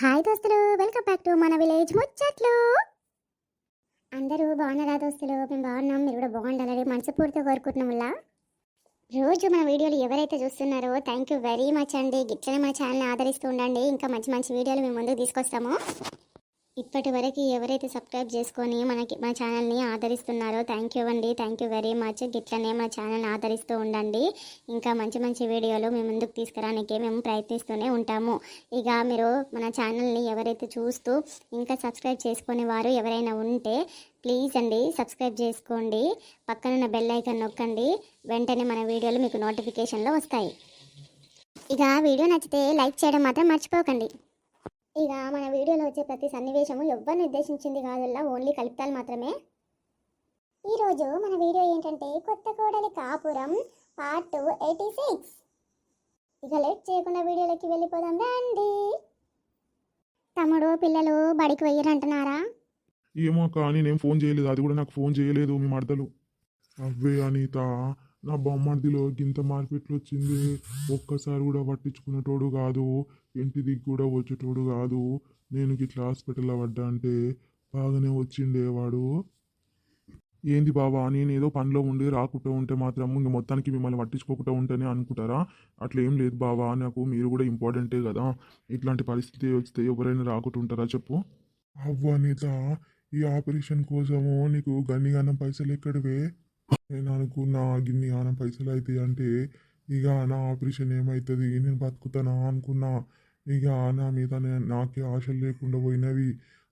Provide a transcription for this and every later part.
Hi దోస్తులు welcome back to మన village ముచ్చట్లు. అందరూ బాగున్నారా దోస్తులు? మేము బాగున్నాం మీరు కూడా బాగుండాలని మనసుపూర్తిగా కోరుకుంటున్నాం వల్ల రోజు మన వీడియోలు ఎవరైతే చూస్తున్నారో థ్యాంక్ యూ వెరీ మచ్ అండి. గిట్లనే మా ఛానల్ని ఆదరిస్తూ ఉండండి. ఇంకా మంచి మంచి వీడియోలు మేము ముందుకు తీసుకొస్తాము. ఇప్పటి వరకు ఎవరైతే సబ్స్క్రైబ్ చేసుకొని మనకి మా ఛానల్ని ఆదరిస్తున్నారో థ్యాంక్ యూ అండి. థ్యాంక్ యూ వెరీ మచ్ గిట్లనే మా ఛానల్ని ఆదరిస్తూ ఉండండి. ఇంకా మంచి మంచి వీడియోలు మేము ముందుకు తీసుకురానికి మేము ప్రయత్నిస్తూనే ఉంటాము. ఇక మీరు మన ఛానల్ని ఎవరైతే చూస్తూ ఇంకా సబ్స్క్రైబ్ చేసుకునే వారు ఎవరైనా ఉంటే ప్లీజ్ అండి సబ్స్క్రైబ్ చేసుకోండి. పక్కనున్న బెల్ ఐకాన్ నొక్కండి. వెంటనే మన వీడియోలు మీకు నోటిఫికేషన్లో వస్తాయి. ఇక వీడియో నచ్చితే లైక్ చేయడం మాత్రం మర్చిపోకండి. ఇక మన వీడియోలో వచ్చే ప్రతి సన్నివేశము ఎవ్వరు ఉద్దేశించింది కాదుల్లా ఓన్లీ కలుపుతాలు మాత్రమే. ఈరోజు మన వీడియో ఏంటంటే కొత్త కోడలి కాపురం పార్ట్ ఎయిటీ సిక్స్. ఇక లేట్ చేయకుండా వీడియోలోకి వెళ్ళిపోదాం రండి. తమ్ముడు పిల్లలు బడికి వెయ్యరంటున్నారా ఏమో కానీ నేను ఫోన్ చేయలేదు అది కూడా నాకు ఫోన్ చేయలేదు మీ మడతలు అవ్వే అనిత నా బొమ్మడిదిలో గింత మార్కెట్లు వచ్చింది ఒక్కసారి కూడా పట్టించుకునేటోడు కాదు. ఇంటికి కూడా వచ్చేటోడు కాదు. నేను ఇట్లా హాస్పిటల్లో పడ్డా అంటే బాగానే వచ్చిండే వాడు. ఏంది బాబా నేను ఏదో పనిలో ఉండి రాకుండా ఉంటే మాత్రం ఇంక మొత్తానికి మిమ్మల్ని పట్టించుకోకుండా ఉంటేనే అనుకుంటారా? అట్లా ఏం లేదు బాబా నాకు మీరు కూడా ఇంపార్టెంటే కదా. ఇట్లాంటి పరిస్థితి వస్తే ఎవరైనా రాకుండా ఉంటారా చెప్పు. అవ్వ అనిత ఈ ఆపరేషన్ కోసము నీకు గన్నిగానం పైసలు ఎక్కడివే? నేను అనుకున్న గిన్ని ఆన పైసలు అయితే అంటే ఇక నా ఆపరేషన్ ఏమవుతుంది నేను బతుకుతానా అనుకున్నా. ఇక నా మీద నాకే ఆశలు లేకుండా పోయినవి.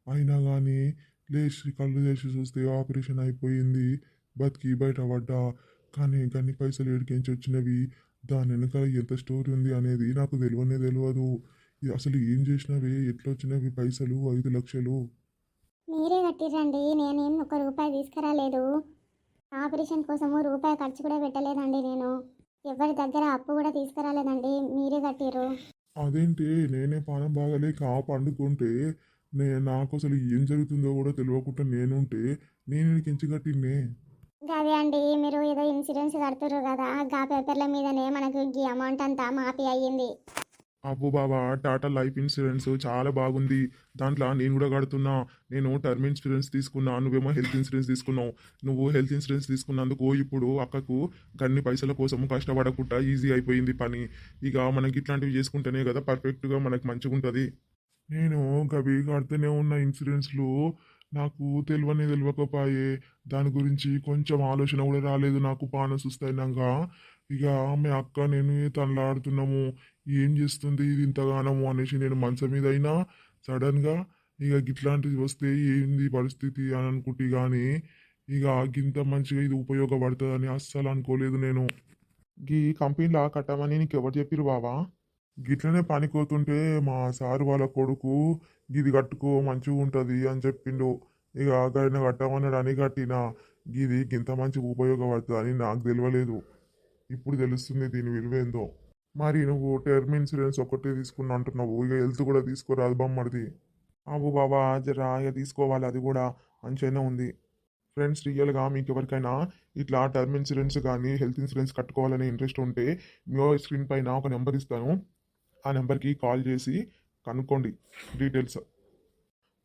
అయినా కానీ లేచి కళ్ళు చేసి చూస్తే ఆపరేషన్ అయిపోయింది. బతికి బయట పడ్డా. కానీ గన్ని పైసలు ఎడికించి వచ్చినవి. దాని వెనకాల ఎంత స్టోరీ ఉంది అనేది నాకు తెలియనే తెలియదు. ఇది అసలు ఏం చేసినవి? ఎట్లా వచ్చినవి పైసలు? ఐదు లక్షలు? మీరే కట్టిరండి నేనేం ఒక రూపాయి తీసుకురాలేదు. ఆపరేషన్ కోసము రూపాయి ఖర్చు కూడా పెట్టలేదండి నేను. ఎవరి దగ్గర అప్పు కూడా తీసుకురాలేదండి. మీరే కట్టిర్రు. అదేంటి? నేనే పానం బాగాలేక ఆ పండుకుంటే నే నాకు అసలు ఏం జరుగుతుందో కూడా తెలియకుండా నేనుంటే నేను ఇంచి కట్టిన్నే? అదే అండి. మీరు ఏదో ఇన్సూరెన్స్ కడుతుర్రు కదా. గా పేపర్ల మీదనే మనకు ఈ అమౌంట్ అంతా మాఫీ అయ్యింది. అబ్బో బాబా టాటా లైఫ్ ఇన్సూరెన్స్ చాలా బాగుంది. దాంట్లో నేను కూడా కడుతున్నా. నేను టర్మ్ ఇన్సూరెన్స్ తీసుకున్నా. నువ్వేమో హెల్త్ ఇన్సూరెన్స్ తీసుకున్నావు. నువ్వు హెల్త్ ఇన్సూరెన్స్ తీసుకున్నందుకు ఇప్పుడు అక్కకు గన్ని పైసల కోసం కష్టపడకుండా ఈజీ అయిపోయింది పని. ఇక మనకి ఇట్లాంటివి చేసుకుంటేనే కదా పర్ఫెక్ట్గా మనకు మంచిగా ఉంటుంది నేను గవి కడుతూనే ఉన్న ఇన్సూరెన్స్లు నాకు తెలివని తెలియకపోయే దాని గురించి కొంచెం ఆలోచన కూడా రాలేదు నాకు పాన సుస్తైనాక ఇక ఆమె అక్క నేను తనలాడుతున్నాము ఏం చేస్తుంది ఇది ఇంతగానము అనేసి నేను మంచం మీద అయినా సడన్గా ఇక గిట్లాంటిది వస్తే ఏంది పరిస్థితి అని అనుకుంటే కానీ ఇక గింత మంచిగా ఇది ఉపయోగపడుతుందని అస్సలు అనుకోలేదు నేను. గీ కంపెనీలా కట్టమని నీకు ఎవరు చెప్పిరు బావా? గిట్లనే పనికోతుంటే మా సారు వాళ్ళ కొడుకు గిది కట్టుకో మంచిగా ఉంటుంది అని చెప్పిండు. ఇక ఆయన కట్టమన్నాడు అని కట్టిన గిది గింత మంచిగా ఉపయోగపడుతుంది అని నాకు తెలియలేదు. ఇప్పుడు తెలుస్తుంది దీని విలువ ఏందో. మరి నువ్వు టర్మ్ ఇన్సూరెన్స్ ఒకటే తీసుకున్నా అంటున్నావు. ఇక హెల్త్ కూడా తీసుకోరాదు బొమ్మడిది అవు బాబా జరా ఇక తీసుకోవాలి. అది కూడా మంచిగానే ఉంది. ఫ్రెండ్స్ రియల్గా మీకు ఎవరికైనా ఇట్లా టర్మ్ ఇన్సూరెన్స్ కానీ హెల్త్ ఇన్సూరెన్స్ కట్టుకోవాలనే ఇంట్రెస్ట్ ఉంటే మీ స్క్రీన్ పైన ఒక నెంబర్ ఇస్తాను. ఆ నెంబర్కి కాల్ చేసి కనుక్కోండి డీటెయిల్స్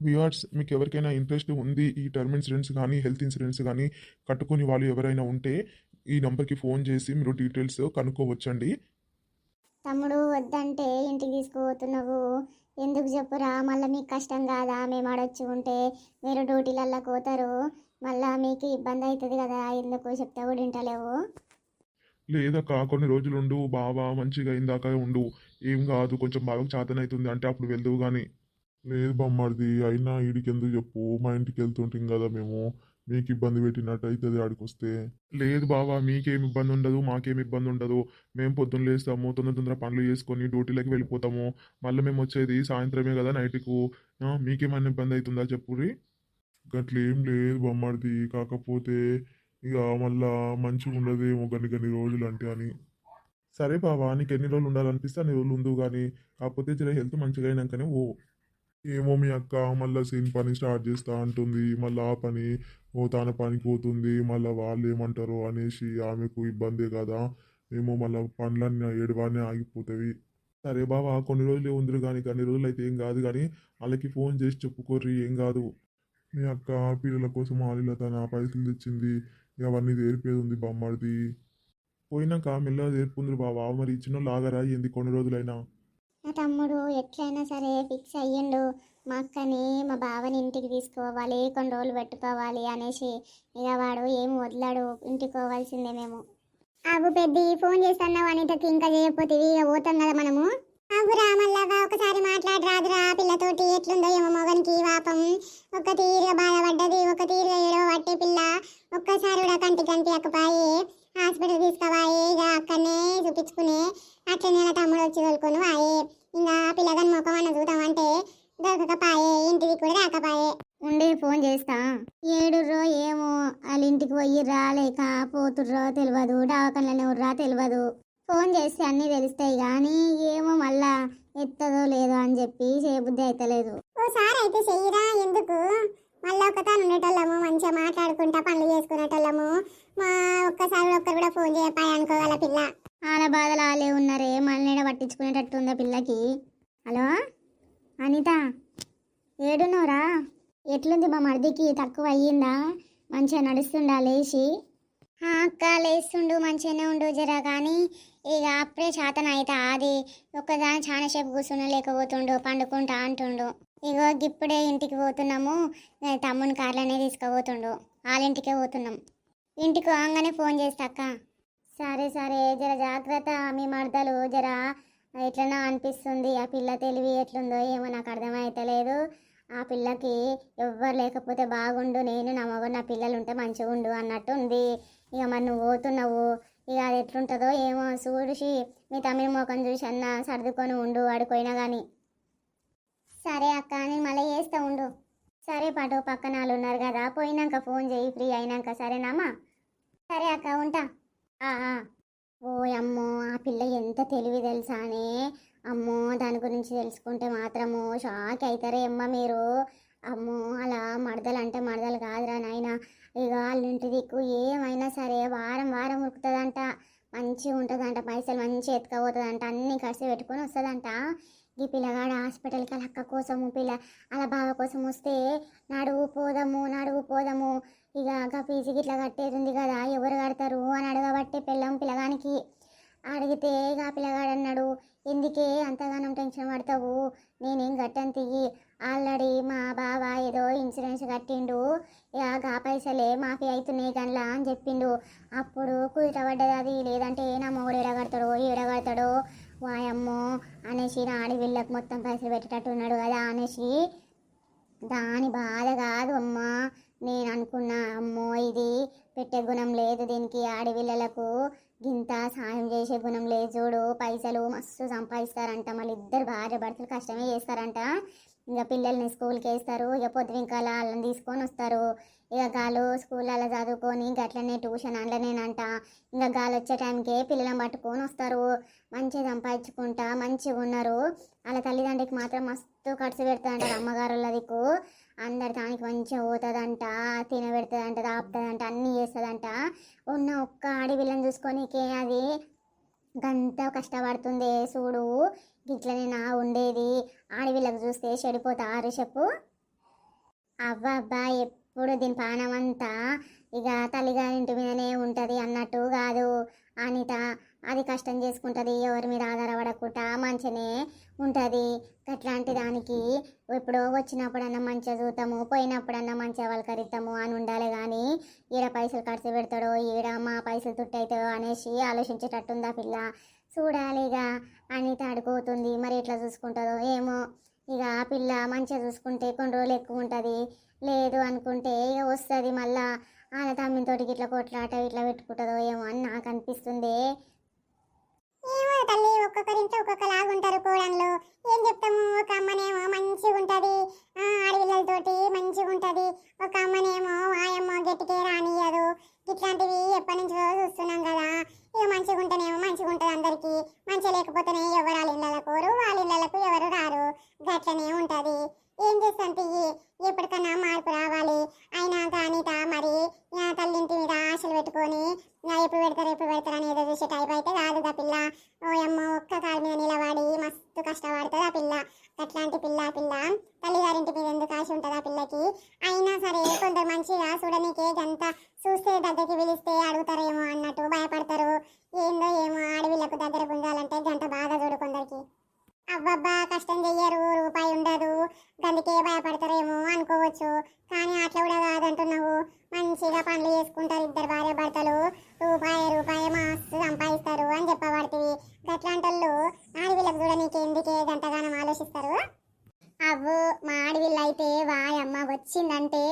వ్యూవర్స్ మీకు ఎవరికైనా ఇంట్రెస్ట్ ఉంది ఈ టర్మ్ ఇన్సూరెన్స్ కానీ హెల్త్ ఇన్సూరెన్స్ కానీ కట్టుకుని వాళ్ళు ఎవరైనా ఉంటే ఈ నెంబర్కి ఫోన్ చేసి మీరు డీటెయిల్స్ కనుక్కోవచ్చండి. తమ్ముడు వద్దంటే ఇంటికి తీసుకుపోతున్నావు. ఎందుకు చెప్పురా మళ్ళీ మీకు కష్టం కాదా? మేము ఆడొచ్చి ఉంటే మీరు డ్యూటీలల్లో పోతారు. మళ్ళా మీకు ఇబ్బంది అవుతుంది కదా ఎందుకు చెప్తే కూడా వింటలేవు. లేదక్క కొన్ని రోజులు ఉండు బావా మంచిగా ఇందాక ఉండు. ఏం కాదు కొంచెం బాగా చేతనవుతుంది అంటే అప్పుడు వెళ్దువు కానీ లేదు బొమ్మడిది అయినా ఈడికి ఎందుకు చెప్పు? మా ఇంటికి వెళ్తుంటాం కదా మేము. మీకు ఇబ్బంది పెట్టినట్టు అవుతుంది ఆడికి వస్తే లేదు బావా మీకేం ఇబ్బంది ఉండదు మాకేం ఇబ్బంది ఉండదు. మేము పొద్దున్న లేస్తాము తొందర తొందర పనులు చేసుకొని డ్యూటీలోకి వెళ్ళిపోతాము. మళ్ళీ మేము వచ్చేది సాయంత్రమే కదా నైట్కు. మీకేమైనా ఇబ్బంది అవుతుందా చెప్పుర్రి గట్లేం లేదు బొమ్మడిది కాకపోతే ఇక మళ్ళా మంచిగా ఉండదేమో గన్ని గన్ని రోజులు అంటే అని. సరే బావా నీకు ఎన్ని రోజులు ఉండాలనిపిస్తే అన్ని రోజులు ఉండు కానీ కాకపోతే జర హెల్త్ మంచిగా అయినాకనే ఓ ఏమో మీ అక్క మళ్ళీ సీన్ పని స్టార్ట్ చేస్తా అంటుంది. మళ్ళీ ఆ పని ఓ తన పనికి పోతుంది. మళ్ళీ వాళ్ళు ఏమంటారు అనేసి ఆమెకు ఇబ్బందే కదా. ఏమో మళ్ళీ పనులన్నీ ఏడువానే ఆగిపోతాయి. సరే బాబా కొన్ని రోజులే ఉందిరు కానీ కొన్ని రోజులు అయితే ఏం కాదు కానీ వాళ్ళకి ఫోన్ చేసి చెప్పుకోర్రి ఏం కాదు. మీ అక్క పిల్లల కోసం ఆలిల తన పైసలు తెచ్చింది. అవన్నీ తీరిపోయేది ఉంది బొమ్మడిది. పోయినాక మెల్లగా తీర్పుందిరు బావా. మరి ఇచ్చిన లాగరా ఏంది? కొన్ని రోజులైనా. నా తమ్ముడు ఎట్లయినా సరే ఫిక్స్ అయ్యిండు. మా అక్కని మా బావని ఇంటికి తీసుకోవాలి కొన్ని రోజులు పెట్టుకోవాలి అనేసి ఇక వాడు ఏం వదలాడు. ఇంటికి పోవాల్సిందే మేము. అవు పెద్ది ఫోన్ చేస్తున్నావు అనితకి ఇంకా చేయకపోతే ఇక పోతాం కదా మనము. అవురా మళ్ళాగా ఒకసారి మాట్లాడరాదురా. పిల్లతోటి ఎట్లుందో ఏమో మొగనికి పాపం. ఒక తీరుగా బాధపడ్డది ఒక తీరుగా ఏడో పట్టే పిల్ల. ఒక్కసారి కూడా కంటి కంటి అక్కపాయే. హాస్పిటల్ తీసుకుపోయి ఇక అక్కడనే చూపించుకునే. అట్లనే తమ్ముడు వచ్చి తోలుకొని వాయే ఇంకా పిల్లగాని ముఖం అన్న చూద్దామంటే దొరకకపాయే ఇంటికి కూడా రాకపాయే. ఉండి ఫోన్ చేస్తా. ఏడుర్రో ఏమో వాళ్ళ ఇంటికి పోయి రాలేక పోతుర్రో తెలియదు డావకంలోనే ఉర్రా తెలియదు ఫోన్ చేస్తే అన్నీ తెలుస్తాయి కానీ ఏమో మళ్ళా ఎత్తదో లేదో అని చెప్పి చేయబుద్ధి అయితలేదు. ఓసారి అయితే చెయ్యరా ఎందుకు? మళ్ళీ ఒకతాను ఉండేటోళ్ళము మంచిగా మాట్లాడుకుంటా పనులు చేసుకునేటోళ్ళము. మా ఒక్కసారి ఒక్కరు కూడా ఫోన్ చేయపాయి అనుకోగల పిల్ల. ఆల బాధలు ఆలే ఉన్నారే మళ్ళీ పట్టించుకునేటట్టు ఉందా పిల్లకి? హలో? అనిత ఏడున్నోరా ఎట్లుంది మా మర్దికి? తక్కువ అయ్యిందా మంచిగా నడుస్తుండా లేచి? అక్క లేస్తుండు మంచిగానే ఉండు జరా కానీ ఇక అప్పుడే శాతం అయితే అది ఒక్కదాని చాలా సేపు కూర్చుని లేకపోతుండు పండుకుంటా అంటుండు. ఇగో ఇప్పుడే ఇంటికి పోతున్నాము తమ్ముని కార్లోనే తీసుకుపోతుండు వాళ్ళ ఇంటికే పోతున్నాం. ఇంటికి రాగానే ఫోన్ చేస్తా అక్క. సరే సరే. జర జాగ్రత్త మీ మడతలు జర ఎట్లనో అనిపిస్తుంది. ఆ పిల్ల తెలివి ఎట్లుందో ఏమో నాకు అర్థమైతలేదు. ఆ పిల్లకి ఎవ్వరు లేకపోతే బాగుండు. నేను నా మగ నా పిల్లలు ఉంటే మంచిగా ఉండు అన్నట్టు ఉంది ఇక మరి నువ్వు పోతున్నావు. ఇక అది ఎట్లుంటుందో ఏమో చూసి మీ తమిళ మొఖం చూసి అన్న సర్దుకొని ఉండు. ఆడిపోయినా కానీ సరే అక్క నేను మళ్ళీ చేస్తా ఉండు. సరే పాటు పక్కన వాళ్ళు ఉన్నారు కదా. పోయినాక ఫోన్ చేయి. ఫ్రీ అయినాక. సరేనామా సరే అక్క ఉంటా. ఓ అమ్మో ఆ పిల్ల ఎంత తెలివి తెలుసా అని? అమ్మో దాని గురించి తెలుసుకుంటే మాత్రము షాక్ అవుతారే అమ్మ మీరు. అమ్మో అలా మడదలు అంటే మడదలు కాదురా నాయన. ఇక వాళ్ళింటి దిక్కు ఏమైనా సరే వారం వారం ఉరుకుతుందంట. మంచిగా ఉంటుందంట పైసలు మంచిగా ఎత్తుకపోతుందంట అన్ని ఖర్చు పెట్టుకొని వస్తుందంట. ఈ పిల్లగాడు హాస్పిటల్కి వాళ్ళ అక్క కోసము పిల్ల అలా బావ కోసం వస్తే నడువు పోదాము నడువు పోదాము. ఇక ఫీజు పీజీకి ఇట్లా కట్టేది ఉంది కదా ఎవరు కడతారు అని అడగబట్టే పిల్లం పిల్లగానికి. అడిగితే ఇక ఆ పిల్లగాడు అన్నాడు ఎందుకే అంతగానం టెన్షన్ పడతావు? నేనేం కట్టను తియ్యి. ఆల్రెడీ మా బావ ఏదో ఇన్సూరెన్స్ కట్టిండు. ఇక ఆ పైసలే మాఫీ అవుతున్నాయి గన్లా అని చెప్పిండు. అప్పుడు కుదిరబడ్డది అది లేదంటే నా మొగుడు ఎడగడతాడో ఎడగడతాడో వాయమ్మో అనేసి నా ఆడి వీళ్ళకి మొత్తం పైసలు పెట్టేటట్టు ఉన్నాడు కదా అనేసి దాని బాధ కాదు అమ్మా. నేను అనుకున్నా అమ్మో ఇది పెట్టే గుణం లేదు దీనికి. ఆడపిల్లలకు గింత సాయం చేసే గుణం లేదు చూడు. పైసలు మస్తు సంపాదిస్తారంట. మళ్ళీ ఇద్దరు భార్య భర్తలు కష్టమే చేస్తారంట. ఇంకా పిల్లల్ని స్కూల్కి వేస్తారు. ఇక పొద్దువింకాల వాళ్ళని తీసుకొని వస్తారు. ఇక గాలు స్కూళ్ళలో చదువుకొని గట్లనే ట్యూషన్ అందులోనేనంట ఇంకా గాలి వచ్చే టైంకే పిల్లలను పట్టుకొని వస్తారు. మంచిగా సంపాదించుకుంటా మంచిగా ఉన్నారు. వాళ్ళ తల్లిదండ్రికి మాత్రం మస్తు ఖర్చు పెడతారంట అమ్మగారు దిక్కు. అందరి దానికి మంచిగా పోతుందంట తినబెడుతుందంట దాపుతుందంట అన్నీ చేస్తుందంట. ఉన్న ఒక్క అడవిలను చూసుకొనికే అది గంత కష్టపడుతుంది చూడు ఇట్లనే నా ఉండేది. ఆడవిళ్ళకు చూస్తే చెడిపోతారు చెప్పు. అవ్వ అబ్బా ఎప్పుడు దీని పానం అంతా ఇక తల్లిగారింటి మీదనే ఉంటుంది అన్నట్టు కాదు. అనిత అది కష్టం చేసుకుంటుంది ఎవరి మీద ఆధారపడకుండా మంచినే ఉంటుంది. అట్లాంటి దానికి ఎప్పుడో వచ్చినప్పుడన్నా మంచిగా చూస్తాము పోయినప్పుడన్నా మంచిగా వలకరిస్తాము అని ఉండాలి కానీ ఈడ పైసలు ఖర్చు పెడతాడో ఈడ మా పైసలు తుట్టయితాయో అనేసి ఆలోచించేటట్టుందా పిల్ల? చూడాలి ఇక తడుకోతుంది మరి ఎట్లా చూసుకుంటుందో ఏమో. ఇక ఆ పిల్ల మంచిగా చూసుకుంటే కొన్ని రోజులు ఎక్కువ ఉంటుంది. లేదు అనుకుంటే ఇక వస్తుంది మళ్ళా. వాళ్ళ తమ్మితోటికి ఇట్లా కొట్లాట ఇట్లా పెట్టుకుంటుందో ఏమో అని నాకు అనిపిస్తుంది. ఏమో తల్లి ఒక్కొక్కరింట్లో ఒక్కొక్కలాగా ఉంటారు కోడన్లు. ఏం చెప్తాము ఒక అమ్మనేమో మంచిగా ఉంటది ఆ, ఆడపిల్లలతోటి మంచిగా ఉంటది ఒక అమ్మనేమో వాయమ్మ గట్టికే రానియదు ఇట్లాంటివి ఎప్పటి నుంచో చూస్తున్నాం కదా. ఇక మంచిగా ఉంటేనేమో మంచిగా ఉంటుంది అందరికి. మంచిగా లేకపోతేనే ఎవరు వాళ్ళ ఇళ్ళకు కోరు వాళ్ళ ఇళ్ళకు ఎవరు రారు. గట్లనే ఉంటది. ఏం చేస్తాను తియ్యి ఎప్పటికన్నా మార్పు రావాలి. అయినా అనిత మరి? నా తల్లింటి మీద ఆశలు పెట్టుకొని ఎప్పుడు పెడతారు ఎప్పుడు పెడతారు అని ఏదో చూసే టైప్ అయితే కాదు ఆ పిల్ల? ఓ అమ్మ ఒక్క కాలు మీద నిలబడి మస్తు కష్టపడుతుంది ఆ పిల్ల? అట్లాంటి పిల్ల ఆ పిల్ల. తల్లిగారింటి మీద ఎందుకు ఆశ ఉంటుంది ఆ పిల్లకి? అయినా సరే కొందరు మంచిగా చూడనీకే గంత చూస్తే దగ్గరికి పిలిస్తే అడుగుతారేమో అన్నట్టు భయపడతారు. ఏందో ఏమో ఆడవిళ్ళకు దగ్గర పొందాలంటే గంట బాధ చూడు కొందరికి. అబ్బబ్బా కష్టం చెయ్యరు రూపాయి ఉండదు. గందుకే భయపడతారేమో అనుకోవచ్చు. కానీ అట్లా కూడా కాదంటున్నావు. మంచిగా పనులు చేసుకుంటారు ఇద్దరు భార్య భర్తలు. రూపాయి రూపాయి మస్తు సంపాదిస్తారు అని చెప్పబడుతుంది గట్లాంటి వాళ్ళు ఆడవిళ్ళకు కూడా నీకు ఎందుకే గంటగానం ఆలోచిస్తారు? అవ్వు మా ఆడవిల్ల అయితే వాయమ్మ వచ్చిందంటే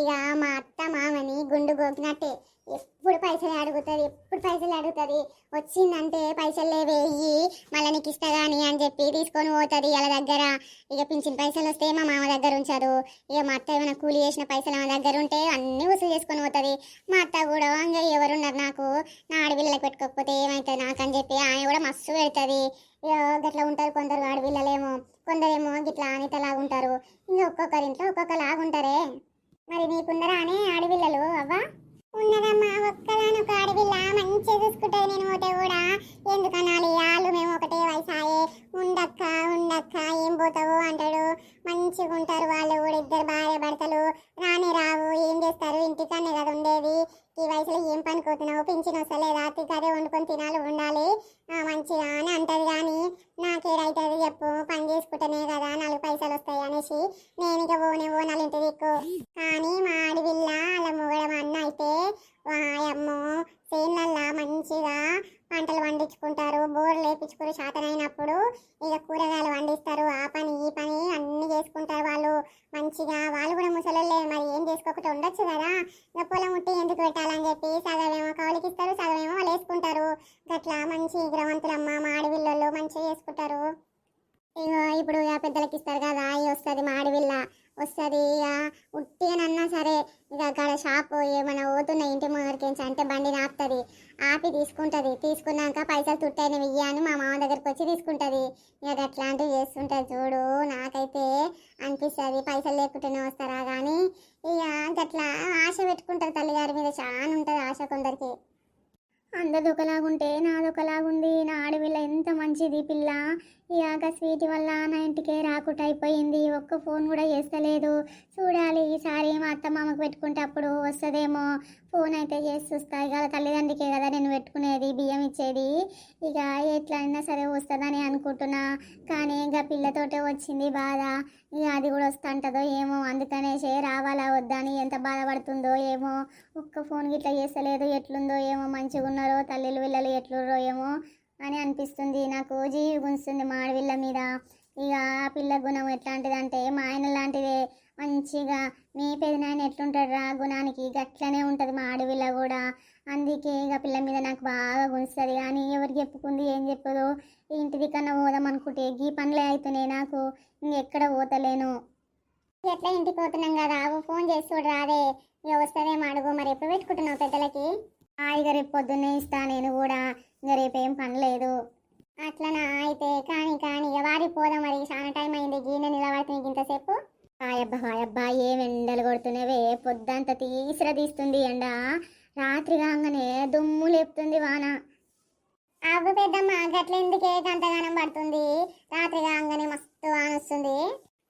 ఇక మా అత్త మామని గుండు గోకినట్టే ఎప్పుడు పైసలు అడుగుతుంది ఎప్పుడు పైసలు అడుగుతుంది. వచ్చిందంటే పైసలు లేవే మళ్ళీ నీకు ఇస్తా గాని అని చెప్పి తీసుకొని పోతుంది వాళ్ళ దగ్గర ఇక పింఛన్ పైసలు వస్తే మా మామ దగ్గర ఉంచారు ఇక మా అత్త ఏమైనా పైసలు మా దగ్గర ఉంటే అన్నీ వసూలు చేసుకొని పోతుంది. మా అత్త కూడా ఇంకా ఎవరున్నారు నాకు? నా ఆడపిల్లలకు పెట్టుకోకపోతే ఏమవుతుంది నాకని చెప్పి ఆయన కూడా మస్తు పెడుతుంది. గట్లా ఉంటారు కొందరు ఆడపిల్లలేమో కొందరేమో గిట్లా అనితలాగా ఉంటారు. ఇంకా ఒక్కొక్కరి ఇంట్లో ఒక్కొక్కలాగా ఉంటారే? మరి నీకుందరా అనే ఆడపిల్లలు అవ్వా? ఉన్నదమ్మా ఒక్కదాని ఒక ఆడపిల్ల మంచిగా చూసుకుంటుంది నేను పోతే కూడా. ఎందుకనాలి? వాళ్ళు మేము ఒకటే వయసాయే ఉండక్క ఉండక్క ఏం పోతావు అంటాడు మంచిగా ఉంటారు వాళ్ళు కూడా ఇద్దరు భార్య భర్తలు రాని రావు ఏం చేస్తారు ఇంటికనే కదా ఉండేది ఈ వయసులో ఏం పనుకోతున్నావు పింఛన్ వస్తలేదా అదే వండుకొని తినాలి ఉండాలి ఆ, మంచిగా అని అంటది కానీ నాకేడైతుంది చెప్పు పని చేసుకుంటేనే కదా నాలుగు పైసలు వస్తాయి అనేసి నేను ఇక పోనే పోనాలి ఇంటి దిక్కు కానీ మా ఆడపిల్ల అలా మొగడం అన్న అయితే వాయమ్మో చేనులల్లా మంచిగా పంటలు పండించుకుంటారు బోర్లు వేపించుకుని శాతనైనప్పుడు ఇక కూరగాయలు పండిస్తారు ఆ పని ఈ పని అన్ని చేసుకుంటారు వాళ్ళు మంచిగా వాళ్ళు కూడా ముసలోళ్ళే మరి ఏం చేసుకోకుండా ఉండొచ్చు కదా? నొప్పుల పొలం ముట్టి ఎందుకు పెట్టాలని చెప్పి సగమేమో కౌలికి ఇస్తారు సగమేమో వాళ్ళు వేసుకుంటారు. గట్లా మంచి గ్రవంతులమ్మ మా ఆడవిల్లలో మంచిగా చేసుకుంటారు ఇగో ఇప్పుడు పెద్దలకి ఇస్తారు కదా అవి వస్తుంది మా వస్తుంది. ఇక ఉట్టిగానన్నా సరే ఇక అక్కడ షాప్ ఏమైనా పోతున్న ఇంటి ముందరికి అంటే బండి ఆపుతుంది ఆపి తీసుకుంటుంది. తీసుకున్నాక పైసలు తుట్టైన వెయ్యి మా మామ దగ్గరికి వచ్చి తీసుకుంటుంది. ఇక అట్లాంటివి చేస్తుంటుంది చూడు నాకైతే అనిపిస్తుంది. పైసలు లేకుండానే వస్తారా కానీ ఇక అట్లా ఆశ పెట్టుకుంటారు తల్లిగారి మీద. చాలా ఉంటుంది ఆశ కొందరికి. అందరిది ఒకలాగుంటే నాది ఒకలాగుంది. నా ఆడపిల్ల ఎంత మంచిది పిల్ల. ఇక స్వీట్ వల్ల నా ఇంటికే రాకుండా అయిపోయింది. ఒక్క ఫోన్ కూడా చేస్తలేదు. చూడాలి ఈసారి మా అత్త మామకు పెట్టుకుంటే అప్పుడు వస్తుందేమో. ఫోన్ అయితే చేసి చూస్తా. ఇక తల్లిదండ్రికే కదా నేను పెట్టుకునేది బియ్యం ఇచ్చేది. ఇక ఎట్లయినా సరే వస్తుందని అనుకుంటున్నా. కానీ ఇంకా పిల్లతోటే వచ్చింది బాధ. ఇక అది కూడా వస్తుంటుందో ఏమో. అందుకనేసే రావాలా వద్దని ఎంత బాధపడుతుందో ఏమో. ఒక్క ఫోన్ గిట్లా చేస్తలేదు. ఎట్లుందో ఏమో. మంచిగా ఉన్నారో తల్లిలు పిల్లలు ఎట్లుండ్రో ఏమో. అని అనిపిస్తుంది. నాకు జీవి గుంస్తుంది మా మీద. ఇక ఆ పిల్ల గుణం ఎట్లాంటిది అంటే మా ఆయన లాంటిదే. మంచిగా మీ పెదనాయన ఎట్లుంటాడు రా గుణానికి గట్లనే ఉంటుంది మా ఆడవిళ్ళ కూడా. అందుకే ఇక పిల్ల మీద నాకు బాగా గుంస్తుంది కానీ ఎవరు చెప్పుకుంది ఏం చెప్పదు. ఇంటిది కన్నా పోదాం అనుకుంటే ఈ పనులే అవుతున్నాయి నాకు. ఇంకెక్కడ పోతలేను. ఎట్లా ఇంటికి పోతున్నాం కదా? ఫోన్ చేసి చూడు రాదే. ఇక వస్తుందేమో అడుగు. మరి ఎప్పుడు పెట్టుకుంటున్నావు పెద్దలకి? హాయిగా రేపు పొద్దున్నే ఇస్తా నేను కూడా. ఇక రేపేం పని లేదు. అట్లనా? అయితే కానీ కానీ ఇక వారి పోదాం మరి. చాలా టైం అయింది. గీనె నిలబడితే నీకు ఇంతసేపు? అబ్బా అబ్బా ఏం ఎండలు కొడుతున్నవే? పొద్దంత తీసిర తీస్తుంది ఎండ. రాత్రి కాగానే దుమ్ము లేపుతుంది వాన. అవ్వ పెద్దమ్మ గట్ల ఎందుకే గంటగానం పడుతుంది? రాత్రి కాగానే మస్తు వాన వస్తుంది.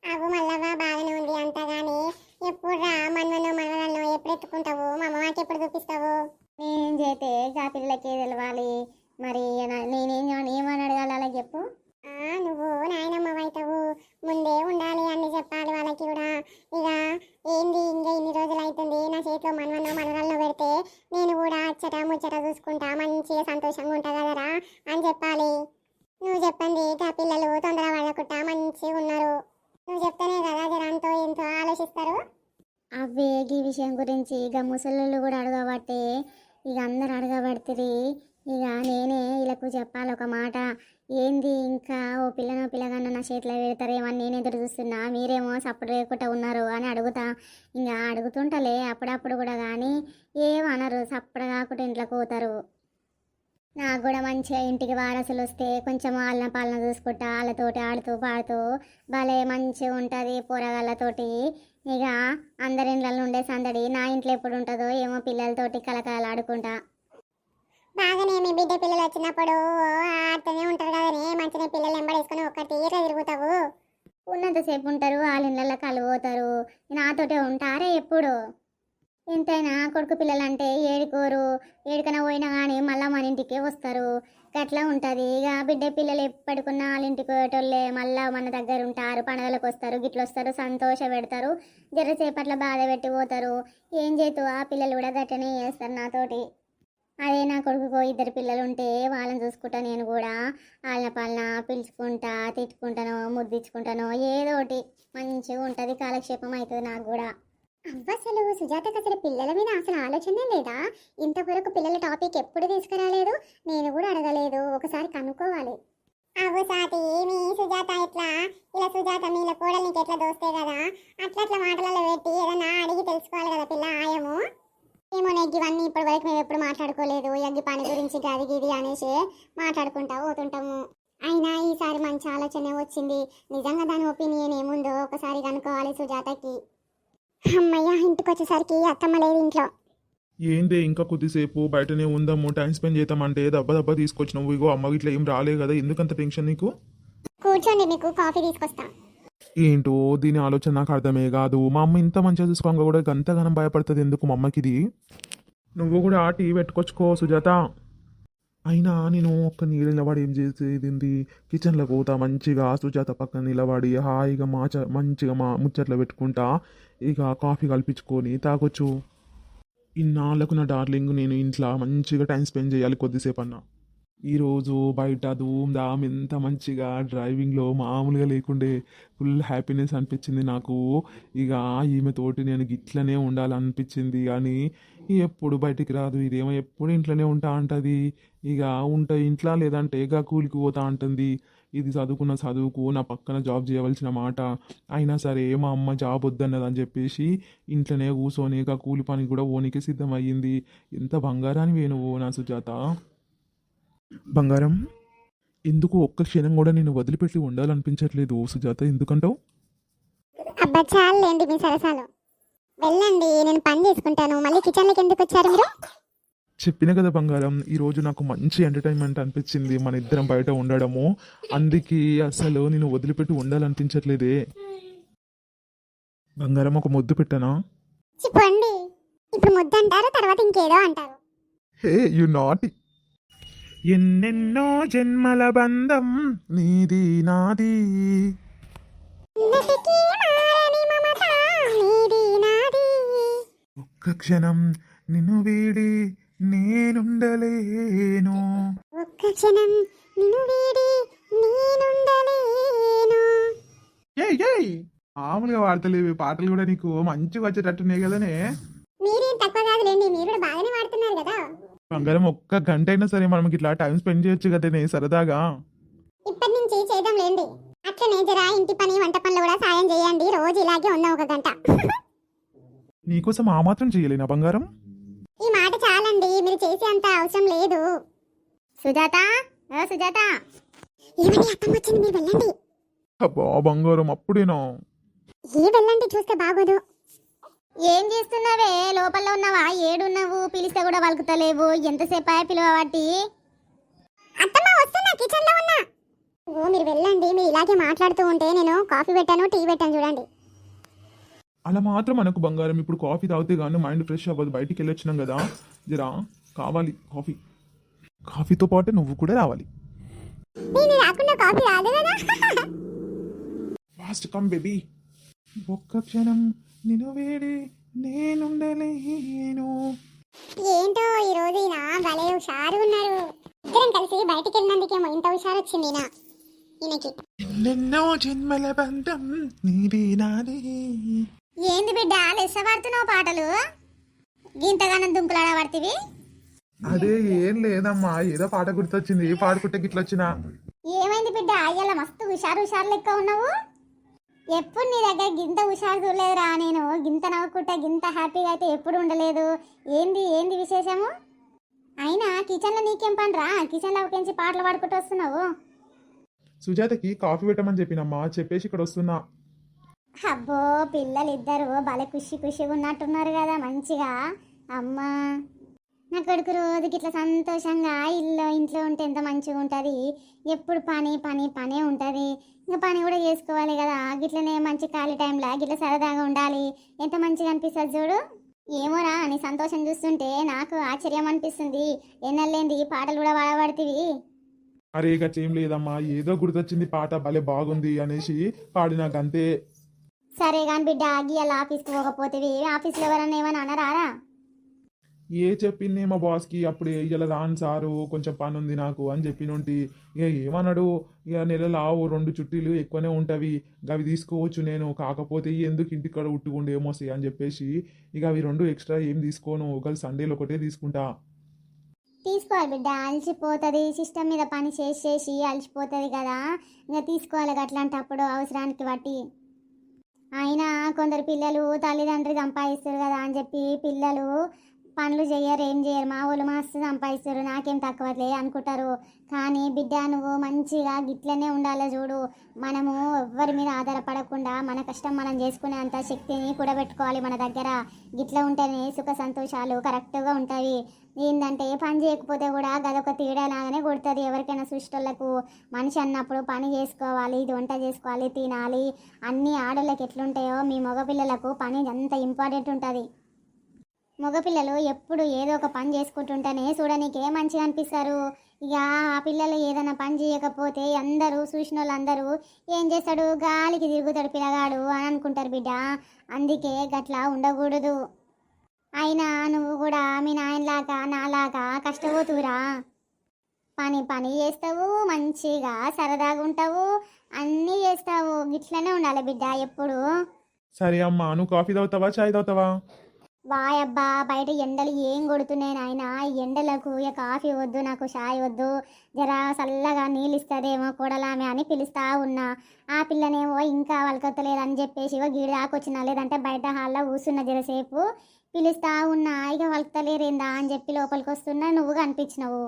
అవ్వ మల్లవ్వ బాగానే ఉంది అంతగాని ఎప్పుడు రా? మన్నను మనలను ఎప్పుడు ఎత్తుకుంటావు? మా అమ్మకి ఎప్పుడు చూపిస్తావు? నేనేం చేస్తే గా పిల్లకి తెలవాలి. మరి నా- నేనేం ఏమని అడగాలి అలా చెప్పు నువ్వు నాయనమ్మ అవుతావు ముందే ఉండాలి అన్ని చెప్పాలి వాళ్ళకి కూడా ఇక ఏంది ఇంకా ఇన్ని రోజులు అవుతుంది నా చేతిలో మనవన్నో మనవల్లో పెడితే నేను కూడా అచ్చట ముచ్చట చూసుకుంటా మంచిగా సంతోషంగా ఉంటా కదరా అని చెప్పాలి నువ్వు చెప్పండి ఆ పిల్లలు తొందర పడకుండా మంచిగా ఉన్నారు నువ్వు చెప్తేనే కదా జరంతో ఎంతో ఆలోచిస్తారు అవే ఈ విషయం గురించి ఇక ముసళ్ళు కూడా అడగబట్టే ఇక అందరు అడగబడుతుంది ఇక నేనే వీళ్ళకు చెప్పాలి ఒక మాట ఏంది ఇంకా ఓ పిల్లనో పిల్లగానో నా చేతిలో పెడతారేమో అని నేను ఎదురు చూస్తున్నా మీరేమో సపోర్ట్ లేకుండా ఉన్నారు అని అడుగుతా. ఇంకా అడుగుతుంటలే అప్పుడప్పుడు కూడా కానీ ఏమనరు సప్పుడు కాకుండా ఇంట్లోకి పోతారు. నాకు కూడా మంచిగా ఇంటికి వారసులు వస్తే కొంచెం వాళ్ళ పాలన చూసుకుంటా వాళ్ళతోటి ఆడుతూ పాడుతూ భలే మంచిగా ఉంటుంది పోరగాళ్ళతోటి. ఇక అందరి ఇండ్లలో ఉండే సందడి నా ఇంట్లో ఎప్పుడు ఉంటుందో ఏమో పిల్లలతోటి కలకలలు ఆడుకుంటా. బాగానే మీ బిడ్డ పిల్లలు వచ్చినప్పుడు ఆడుతూనే ఉంటారు కదనే. మంచిగా పిల్లలు వెంబడేసుకొని ఒక్క తిరుగుతావు. ఉన్నంతసేపు ఉంటారు వాళ్ళ ఇళ్ళల్లో కలుగుతారు నాతోటే ఉంటారే ఎప్పుడు? ఎంతైనా కొడుకు పిల్లలంటే ఏడుకోరు ఏడుకన పోయినా కానీ మళ్ళీ మన ఇంటికే వస్తారు. గట్లా ఉంటుంది. ఇక బిడ్డ పిల్లలు ఎప్పటికున్నా వాళ్ళ ఇంటికి పోయేటోళ్ళే. మళ్ళీ మన దగ్గర ఉంటారు పండుగలకు వస్తారు గిట్ల వస్తారు సంతోష పెడతారు జరసేపట్ల బాధ పెట్టి పోతారు. ఏం చేతు ఆ పిల్లలు కూడా గట్టనే చేస్తారు నాతోటి. అదే నా కొడుకుకో ఇద్దరు పిల్లలు ఉంటే వాళ్ళని చూసుకుంటా నేను కూడా వాళ్ళ పాలన పిలుచుకుంటా తిట్టుకుంటానో ముద్దించుకుంటానో ఏదో ఒకటి మంచిగా ఉంటుంది కాలక్షేపం అవుతుంది నాకు కూడా. అసలు సుజాతకు అసలు పిల్లల మీద అసలు ఆలోచనే లేదా? ఇంతవరకు పిల్లల టాపిక్ ఎప్పుడు తీసుకురాలేదు? నేను కూడా అడగలేదు ఒకసారి కనుక్కోవాలి. అవు సాతి మీ సుజాత ఎట్లా? ఇలా సుజాత మీల కూడా నీకు ఎట్లా దోస్తే కదా? అట్లా అట్లా మాటలలో పెట్టి ఏదన్నా అడిగి తెలుసుకోవాలి కదా పిల్ల ఆయము? ఏమో నెగ్గి ఇవన్నీ ఇప్పటి వరకు మేము ఎప్పుడు మాట్లాడుకోలేదు. ఎగ్గి పని గురించి గది గిది అనేసి మాట్లాడుకుంటా పోతుంటాము. అయినా ఈసారి మంచి ఆలోచన వచ్చింది. నిజంగా దాని ఒపీనియన్ ఏముందో ఒకసారి కనుక్కోవాలి సుజాతకి. అమ్మయ్య ఇంటికి వచ్చేసరికి అత్తమ్మ లేదు ఇంట్లో. ఏందే ఇంకా కొద్దిసేపు బయటనే ఉందాము. టైం స్పెండ్ చేద్దామంటే దెబ్బ దెబ్బ తీసుకొచ్చినావు. ఇగో అమ్మ ఇట్లా ఏం రాలే కదా. ఎందుకంత టెన్షన్ నీకు? కూర్చోండి మీకు కాఫీ తీసుకొస్తా. ఏంటో దీని ఆలోచన నాకు అర్థమే కాదు. మా అమ్మ ఇంత మంచిగా చూసుకోగా కూడా గంతగానం భయపడుతుంది. ఎందుకు మా అమ్మకి ఇది నువ్వు కూడా టీ పెట్టుకొచ్చుకో సుజాత. అయినా నేను ఒక్క నీళ్ళు నిలబడి ఏం చేసేది కిచెన్లో పోతా మంచిగా సుజాత పక్కన నిలబడి హాయిగా మాచ మంచిగా మా ముచ్చట్లు పెట్టుకుంటా ఇక కాఫీ కల్పించుకొని తాగొచ్చు. ఇన్నాళ్ళకు నా డార్లింగ్ నేను ఇంట్లో మంచిగా టైం స్పెండ్ చేయాలి కొద్దిసేపు అన్నా ఈరోజు బయట ధూమ్ ఎంత మంచిగా డ్రైవింగ్లో మామూలుగా లేకుండే ఫుల్ హ్యాపీనెస్ అనిపించింది నాకు. ఇక ఈమె తోటి నేను ఇట్లనే ఉండాలనిపించింది కానీ ఎప్పుడు బయటికి రాదు. ఇదేమో ఎప్పుడు ఇంట్లోనే ఉంటా అంటది. ఇక ఉంటా ఇంట్లో లేదంటే ఇక కూలికి పోతా అంటుంది. ఇది చదువుకున్న చదువుకు నా పక్కన జాబ్ చేయవలసిన మాట. అయినా సరే మా అమ్మ జాబ్ వద్దన్నది అని చెప్పేసి ఇంట్లోనే కూర్చొని ఇక కూలి పని కూడా ఓనికి సిద్ధమయ్యింది. ఎంత బంగారాన్ని వేణువు నా సుజాత. బంగారం ఎందుకు ఒక్క క్షణం కూడా నేను వదిలిపెట్టి ఉండాలనిపించట్లేదు సుజాత? ఎందుకంటావు? అబ్బా చాలండి మీ సరసాలు. వెళ్ళండి నేను పని చేసుకుంటాను. మళ్ళీ కిచెన్లోకి ఎందుకు వచ్చారు మీరు? చెప్పిన కదా బంగారం ఈరోజు నాకు మంచి ఎంటర్టైన్మెంట్ అనిపించింది మన ఇద్దరం బయట ఉండడము. అందుకే అసలు నేను వదిలిపెట్టి ఉండాలనిపించట్లేదే. బంగారం ఒక ముద్దు పెట్టనా? చెప్పండి. ఇప్పుడు ముద్దు అంటారు తర్వాత ఇంకేదో అంటారు. హే యు నాట్ ఎన్నెన్నో జన్మల బంధం నీది నాది. ఒక్క క్షణం నిన్ను వీడి నేనుండలేను. ఒక్క క్షణం నిన్ను వీడి నేనుండలేను. ఏయ్ ఏయ్ మామూలుగా వాడతలేవు పాటలు కూడా నీకు మంచిగా వచ్చేటట్టున్నాయి కదనే. మీరేం తక్కువ కాదులేండి మీరు కూడా బాగానే వాడుతున్నారు కదా. బంగారం ఒక్క గంట అయినా సరే మనం ఇట్లా టైం స్పెండ్ చేయొచ్చు కదనే సరదాగా. ఇప్పటి నుంచి చేద్దాం లేండి. అట్లనే జరా ఇంటి పని వంట పనులు కూడా సాయం చేయండి. రోజు ఇలాగే ఉందాం ఒక గంట. నీకోసం ఆ మాత్రం చేయలేనా బంగారం? ఈ మాట చాలండి. మీరు చేసే అంత అవసరం లేదు. సుజాత? ఓ సుజాత? ఏమని అర్థం వచ్చింది మీరు వెళ్ళండి. అబ్బా బంగారం అప్పుడేనా? ఏ వెళ్ళండి చూస్తే బాగోదు. ఏం చేస్తున్నావే? లోపల ఉన్నావా? ఏడున్నావు? పిలిస్తే కూడా వలుకుతలేవు. ఎంతసేపు అయ్యా పిలవబట్టి? అత్తమ్మ వస్తున్నా కిచెన్లో ఉన్నా. ఓ మీరు వెళ్ళండి. మీరు ఇలాగే మాట్లాడుతూ ఉంటే నేను కాఫీ పెట్టాను టీ పెట్టాను చూడండి. అలా మాత్రం మనకు బంగారం. ఇప్పుడు కాఫీ తాగితే కానీ మైండ్ ఫ్రెష్ అవ్వదు. బయటికి వెళ్ళొచ్చినాం కదా. జరా కావాలి కాఫీ. కాఫీతో పాటు నువ్వు కూడా రావాలి. నేను రాకుండా కాఫీ రాదు కదా? ఫాస్ట్ కమ్ బేబీ ఒక్క క్షణం నిన్ను వేడి నేనుండలేను. ఏంటో ఈ రోజు ఈయన భలే హుషారు ఉన్నారు ఇద్దరం కలిసి బయటికి వెళ్ళినందుకేమో ఇంత హుషారు వచ్చింది ఈయన. ఈయనకి. ఎన్నెన్నో జన్మల బంధం నీది నాది. ఏంది బిడ్డ లెస్స పడుతున్నావు పాటలు? గింతగానం దుంకులాడ పడుతుంది అదే ఏం లేదమ్మా ఏదో పాట గుర్తొచ్చింది పాడుకుంటే గిట్లొచ్చినా ఏమైంది బిడ్డ అయ్యాల మస్తు హుషారు హుషారు లెక్క ఉన్నావు? ఎప్పుడు నీ దగ్గర గింత హుషారు చూడలేదురా నేను. గింత నవ్వుకుంటా గింత హ్యాపీగా అయితే ఎప్పుడు ఉండలేదు. ఏంది ఏంది విశేషము? అయినా కిచెన్లో నీకేం పని రా కిచెన్లో ఒకేంచి పాటలు పాడుకుంటూ వస్తున్నావు. సుజాతకి కాఫీ పెట్టమని చెప్పినమ్మా చెప్పేసి ఇక్కడ వస్తున్నా. అబ్బో పిల్లలు ఇద్దరు భలే ఖుషి ఖుషిగా ఉన్నట్టున్నారు కదా మంచిగా. అమ్మా. నా కొడుకు రోజుకి ఇట్లా సంతోషంగా ఇల్లు ఇంట్లో ఉంటే ఎంత మంచిగా ఉంటుంది. ఎప్పుడు పని పని పనే ఉంటుంది. ఇంకా పని కూడా చేసుకోవాలి కదా. గిట్లనే మంచి ఖాళీ టైంలో గిట్ల సరదాగా ఉండాలి. ఎంత మంచిగా అనిపిస్తుంది చూడు. ఏమోరా నీ సంతోషం చూస్తుంటే నాకు ఆశ్చర్యం అనిపిస్తుంది. ఎన్నెళ్ళేంది? పాటలు కూడా పాడబడుతుంది అరే ఏం లేదమ్మా. ఏదో గుర్తొచ్చింది. పాట భలే బాగుంది అనేసి పాడినాక అంతే. సరే కానీ బిడ్డ గీయాల ఆఫీస్కి పోకపోతేవి. ఆఫీస్లో ఎవరన్నా ఏమన్నా అన్నారా? ఏ చెప్పింది మా బాస్కి? అప్పుడు ఇలా రాను సారు కొంచెం పని ఉంది నాకు అని చెప్పినుంటి. ఇక ఏమన్నాడు ఇక నెలలో రెండు చుట్టీలు ఎక్కువనే ఉంటవి. ఇక అవి తీసుకోవచ్చు నేను. కాకపోతే ఎందుకు ఇంటికాడ ఉట్టుకుండేమో అని చెప్పేసి ఇక అవి రెండు ఎక్స్ట్రా ఏం తీసుకోను. ఒకవేళ సండేలో ఒకటే తీసుకుంటా. తీసుకోవాలి బిడ్డ. అలసిపోతుంది. సిస్టమ్ మీద పని చేసి చేసి అలసిపోతుంది కదా. ఇంకా తీసుకోవాలి అట్లాంటప్పుడు అవసరానికి బట్టి అయినా కొందరు పిల్లలు తల్లిదండ్రులు సంపాదిస్తారు కదా అని చెప్పి పిల్లలు పనులు చేయరు ఏం చేయరు మా వాళ్ళు మస్తు సంపాదిస్తారు నాకేం తక్కువలే అనుకుంటారు. కానీ బిడ్డ నువ్వు మంచిగా గిట్లనే ఉండాలి చూడు. మనము ఎవరి మీద ఆధారపడకుండా మన కష్టం మనం చేసుకునే అంత శక్తిని కూడబెట్టుకోవాలి మన దగ్గర. గిట్ల ఉంటేనే సుఖ సంతోషాలు కరెక్ట్గా ఉంటాయి. ఏంటంటే పని చేయకపోతే కూడా గదొక తేడా లాగానే కొడుతుంది ఎవరికైనా సృష్టిలకు మనిషి అన్నప్పుడు పని చేసుకోవాలి ఇది వంట చేసుకోవాలి తినాలి. అన్ని ఆడళ్ళకి ఎట్లుంటాయో మీ మగపిల్లలకు పని అంత ఇంపార్టెంట్ ఉంటుంది. మగపిల్లలు ఎప్పుడు ఏదో ఒక పని చేసుకుంటుంటేనే చూడనీకే మంచిగా అనిపిస్తారు. ఇక ఆ పిల్లలు ఏదైనా పని చేయకపోతే అందరూ చూసిన వాళ్ళందరూ ఏం చేస్తాడు? గాలికి తిరుగుతాడు పిల్లగాడు అని అనుకుంటారు బిడ్డ. అందుకే గట్లా ఉండకూడదు. అయినా నువ్వు కూడా మీ నాయనలాగా నాలాగా కష్టపోతురా పని పని చేస్తావు మంచిగా సరదాగా ఉంటావు అన్నీ చేస్తావు. గిట్లనే ఉండాలి బిడ్డ ఎప్పుడు. సరే అమ్మా నువ్వు కాఫీ తాగుతావా చాయ్ తాగుతావా? వాయబ్బా బయట ఎండలు ఏం కొడుతున్నాయి నాయన? ఎండలకు ఇక కాఫీ వద్దు నాకు షాయ్ వద్దు. జర చల్లగా నీళ్ళు ఇస్తుందేమో కూడలామే అని పిలుస్తా ఉన్నా. ఆ పిల్లనేమో ఇంకా వలకత్తలేదని చెప్పేసి ఇగో గీడి లేదంటే బయట హాల్లో కూర్చున్న జరసేపు పిలుస్తా ఉన్నా. ఇక వలకతలేరేందా అని చెప్పి లోపలికి వస్తున్నా నువ్వు కనిపించినవు.